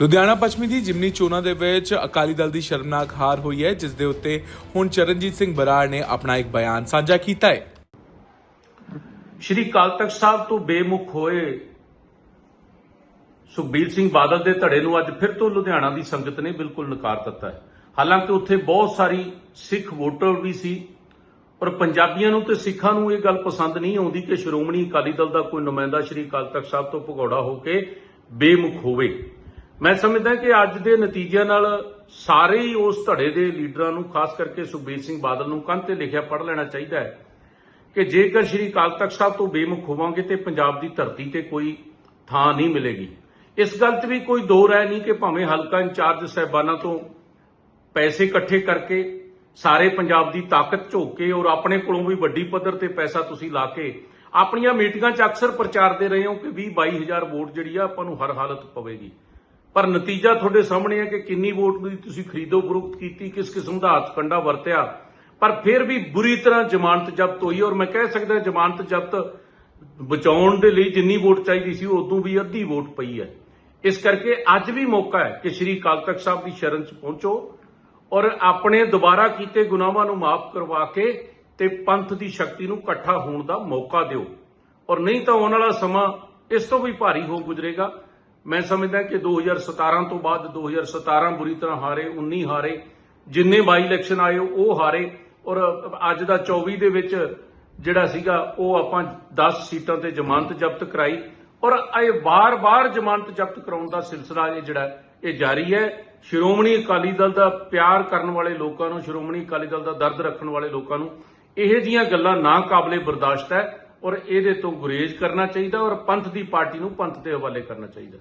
ਲੁਧਿਆਣਾ ਪੱਛਮੀ ਦੀ ਜਿਮਨੀ ਚੋਣਾਂ ਦੇ ਵਿੱਚ ਅਕਾਲੀ ਦਲ ਦੀ ਸ਼ਰਮਨਾਕ ਹਾਰ ਹੋਈ ਹੈ, ਜਿਸ ਦੇ ਉੱਤੇ ਹੁਣ ਚਰਨਜੀਤ ਸਿੰਘ ਬਰਾੜ ਨੇ ਆਪਣਾ ਇੱਕ ਬਿਆਨ ਸਾਂਝਾ ਕੀਤਾ ਹੈ। ਸ਼੍ਰੀ ਅਕਾਲ ਤਖਤ ਸਾਹਿਬ ਤੋਂ ਬੇਮੁਖ ਹੋਏ ਸੁਖਬੀਰ ਸਿੰਘ ਬਾਦਲ ਦੇ ਧੜੇ ਨੂੰ ਅੱਜ ਫਿਰ ਤੋਂ ਲੁਧਿਆਣਾ ਦੀ ਸੰਗਤ ਨੇ ਬਿਲਕੁਲ ਨਕਾਰ ਦਿੱਤਾ ਹੈ। ਹਾਲਾਂਕਿ ਉੱਥੇ ਬਹੁਤ ਸਾਰੀ ਸਿੱਖ ਵੋਟਰ ਵੀ ਸੀ, ਪਰ ਪੰਜਾਬੀਆਂ ਨੂੰ ਤੇ ਸਿੱਖਾਂ ਨੂੰ ਇਹ ਗੱਲ ਪਸੰਦ ਨਹੀਂ ਆਉਂਦੀ ਕਿ ਸ਼੍ਰੋਮਣੀ ਅਕਾਲੀ ਦਲ ਦਾ ਕੋਈ ਨੁਮਾਇੰਦਾ ਸ਼੍ਰੀ ਅਕਾਲ ਤਖਤ ਸਾਹਿਬ ਤੋਂ ਭਗੌੜਾ ਹੋ ਕੇ ਬੇਮੁਖ ਹੋਵੇ। ਮੈਂ ਸਮਝਦਾ ਕਿ ਅੱਜ ਦੇ ਨਤੀਜਿਆਂ ਨਾਲ ਸਾਰੇ ਹੀ ਉਸ ਧੜੇ ਦੇ ਲੀਡਰਾਂ ਨੂੰ, ਖਾਸ ਕਰਕੇ ਸੁਖਬੀਰ ਸਿੰਘ ਬਾਦਲ ਨੂੰ ਕੰਧ ਤੇ ਲਿਖਿਆ ਪੜ੍ਹ ਲੈਣਾ ਚਾਹੀਦਾ ਹੈ ਕਿ ਜੇਕਰ ਸ਼੍ਰੀ ਅਕਾਲ ਤਖਤ ਸਾਹਿਬ ਤੋਂ ਬੇਮੁਖ ਹੋਵਾਂਗੇ ਤੇ ਪੰਜਾਬ ਦੀ ਧਰਤੀ ਤੇ ਕੋਈ ਥਾਂ ਨਹੀਂ ਮਿਲੇਗੀ। ਇਸ ਗੱਲ 'ਚ ਵੀ ਕੋਈ ਦੋ ਰਾਏ ਨਹੀਂ ਕਿ ਭਾਵੇਂ ਹਲਕਾ ਇੰਚਾਰਜ ਸਹਿਬਾਨਾਂ ਤੋਂ ਪੈਸੇ ਇਕੱਠੇ ਕਰਕੇ ਸਾਰੇ ਪੰਜਾਬ ਦੀ ਤਾਕਤ ਝੋਕ ਕੇ ਔਰ ਆਪਣੇ ਕੋਲੋਂ ਵੀ ਵੱਡੀ ਪੱਧਰ ਤੇ ਪੈਸਾ ਤੁਸੀਂ ਲਾ ਕੇ ਆਪਣੀਆਂ ਮੀਟਿੰਗਾਂ 'ਚ ਅਕਸਰ ਪ੍ਰਚਾਰਦੇ ਰਹੇ ਹੋ ਕਿ 20 22000 ਵੋਟ ਜਿਹੜੀ ਆ ਆਪਾਂ ਨੂੰ ਹਰ ਹਾਲਤ ਪਵੇਗੀ। ਪਰ ਨਤੀਜਾ ਤੁਹਾਡੇ ਸਾਹਮਣੇ ਹੈ ਕਿ ਕਿੰਨੀ ਵੋਟ ਦੀ ਤੁਸੀਂ ਖਰੀਦੋ ਫਰੋਖਤ ਕੀਤੀ, ਕਿਸ ਕਿਸਮ ਦਾ ਹੱਥ ਕੰਡਾ ਵਰਤਿਆ। ਪਰ ਫਿਰ ਵੀ ਬੁਰੀ ਤਰ੍ਹਾਂ ਜ਼ਮਾਨਤ ਜ਼ਬਤ ਹੋਈ ਔਰ ਮੈਂ ਕਹਿ ਸਕਦਾ ਜ਼ਮਾਨਤ ਜ਼ਬਤ ਬਚਾਉਣ ਦੇ ਲਈ ਜਿੰਨੀ ਵੋਟ ਚਾਹੀਦੀ ਸੀ, ਉਦੋਂ ਵੀ ਅੱਧੀ ਵੋਟ ਪਈ ਹੈ। ਇਸ ਕਰਕੇ ਅੱਜ ਵੀ ਮੌਕਾ ਹੈ ਕਿ ਸ਼੍ਰੀ ਅਕਾਲ ਤਖਤ ਸਾਹਿਬ ਦੀ ਸ਼ਰਨ 'ਚ ਪਹੁੰਚੋ ਔਰ ਆਪਣੇ ਦੁਬਾਰਾ ਕੀਤੇ ਗੁਨਾਹਾਂ ਨੂੰ ਮਾਫ ਕਰਵਾ ਕੇ ਤੇ ਪੰਥ ਦੀ ਸ਼ਕਤੀ ਨੂੰ ਇਕੱਠਾ ਹੋਣ ਦਾ ਮੌਕਾ ਦਿਓ। ਔਰ ਨਹੀਂ ਤਾਂ ਆਉਣ ਵਾਲਾ ਸਮਾਂ ਇਸ ਤੋਂ ਵੀ ਭਾਰੀ ਹੋ ਗੁਜ਼ਰੇਗਾ। ਮੈਂ ਸਮਝਦਾ ਕਿ 2017 ਤੋਂ ਬਾਅਦ 2017 ਬੁਰੀ ਤਰ੍ਹਾਂ ਹਾਰੇ 19 ਹਾਰੇ, ਜਿੰਨੇ ਬਾਈ ਇਲੈਕਸ਼ਨ ਆਏ ਉਹ ਹਾਰੇ ਔਰ ਅੱਜ ਦਾ 24 ਦੇ ਵਿੱਚ ਜਿਹੜਾ ਸੀਗਾ ਉਹ ਆਪਾਂ 10 ਸੀਟਾਂ ਤੇ ਜ਼ਮਾਨਤ ਜ਼ਬਤ ਕਰਾਈ ਔਰ ਇਹ ਵਾਰ-ਵਾਰ ਜ਼ਮਾਨਤ ਜ਼ਬਤ ਕਰਾਉਣ ਦਾ ਸਿਲਸਿਲਾ ਇਹ ਜਿਹੜਾ ਇਹ ਜਾਰੀ ਹੈ। ਸ਼੍ਰੋਮਣੀ ਅਕਾਲੀ ਦਲ ਦਾ ਪਿਆਰ ਕਰਨ ਵਾਲੇ ਲੋਕਾਂ ਨੂੰ, ਸ਼੍ਰੋਮਣੀ ਅਕਾਲੀ ਦਲ ਦਾ ਦਰਦ ਰੱਖਣ ਵਾਲੇ ਲੋਕਾਂ ਨੂੰ ਇਹੋ ਜੀਆਂ ਗੱਲਾਂ ਨਾ ਕਾਬਲੇ ਬਰਦਾਸ਼ਤ ਹੈ। ਔਰ ਇਹਦੇ ਤੋਂ ਗੁਰੇਜ਼ ਕਰਨਾ ਚਾਹੀਦਾ ਔਰ ਪੰਥ ਦੀ ਪਾਰਟੀ ਨੂੰ ਪੰਥ ਦੇ ਹਵਾਲੇ ਕਰਨਾ ਚਾਹੀਦਾ।